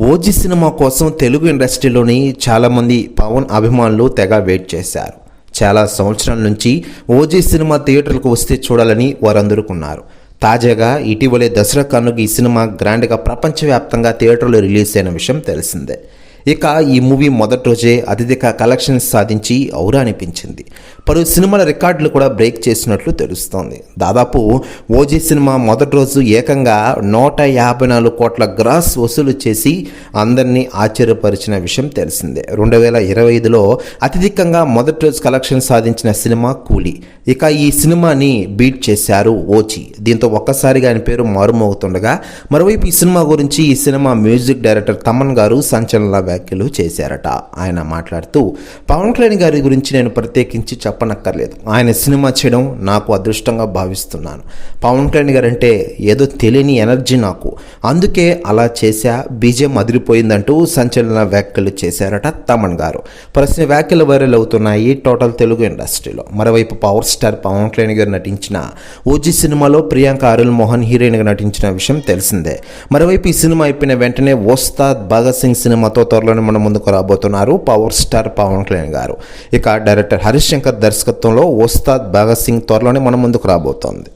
OG cinema కోసం తెలుగు ఇండస్ట్రీలోని చాలామంది పవన్ అభిమానులు తెగ వెయిట్ చేశారు. చాలా సంవత్సరాల నుంచి ఓజీ సినిమా థియేటర్లకు వస్తే చూడాలని వారందరుకున్నారు. తాజాగా ఇటీవలే దసరా కానుక ఈ సినిమా గ్రాండ్గా ప్రపంచవ్యాప్తంగా థియేటర్లో రిలీజ్ అయిన విషయం తెలిసిందే. ఇక ఈ మూవీ మొదటి రోజే అత్యధిక కలెక్షన్స్ సాధించి ఔరా అనిపించింది పలు సినిమాల రికార్డులు కూడా బ్రేక్ చేసినట్లు తెలుస్తోంది. దాదాపు ఓజీ సినిమా మొదటి రోజు ఏకంగా నూట యాభై నాలుగు కోట్ల గ్రాస్ వసూలు చేసి అందరినీ ఆశ్చర్యపరిచిన విషయం తెలిసిందే. రెండు వేల ఇరవై ఐదులో అత్యధికంగా మొదటి రోజు కలెక్షన్ సాధించిన సినిమా కూలీ. ఇక ఈ సినిమాని బీట్ చేశారు ఓజీ. దీంతో ఒక్కసారిగా ఆయన పేరు మారుమోగుతుండగా మరోవైపు ఈ సినిమా గురించి ఈ సినిమా మ్యూజిక్ డైరెక్టర్ తమన్ గారు సంచలన వ్యాఖ్యలు చేశారట. ఆయన మాట్లాడుతూ పవన్ కళ్యాణ్ గారి గురించి నేను ప్రత్యేకించి చెప్పనక్కర్లేదు. ఆయన సినిమా చేయడం నాకు అదృష్టంగా భావిస్తున్నాను. పవన్ కళ్యాణ్ గారు అంటే ఏదో తెలియని ఎనర్జీ నాకు. అందుకే అలా చేశా బీజే అదిరిపోయిందంటూ సంచలన వ్యాఖ్యలు చేశారట తమన్ గారు. ప్రశ్న వ్యాఖ్యలు వైరల్ అవుతున్నాయి టోటల్ తెలుగు ఇండస్ట్రీలో. మరోవైపు పవర్ స్టార్ పవన్ కళ్యాణ్ గారు నటించిన ఓజీ సినిమాలో ప్రియాంక అరుల్ మోహన్ హీరోయిన్గా నటించిన విషయం తెలిసిందే. మరోవైపు ఈ సినిమా అయిపోయిన వెంటనే ఓస్తాద్ భగత్ సింగ్ సినిమాతో త్వరలోనే మన ముందుకు రాబోతున్నారు పవర్ స్టార్ పవన్ కళ్యాణ్ గారు. ఇక డైరెక్టర్ హరిశంకర్ దర్శకత్వంలో ఉస్తాద్ భగత్ సింగ్ త్వరలోనే మన ముందుకు రాబోతోంది.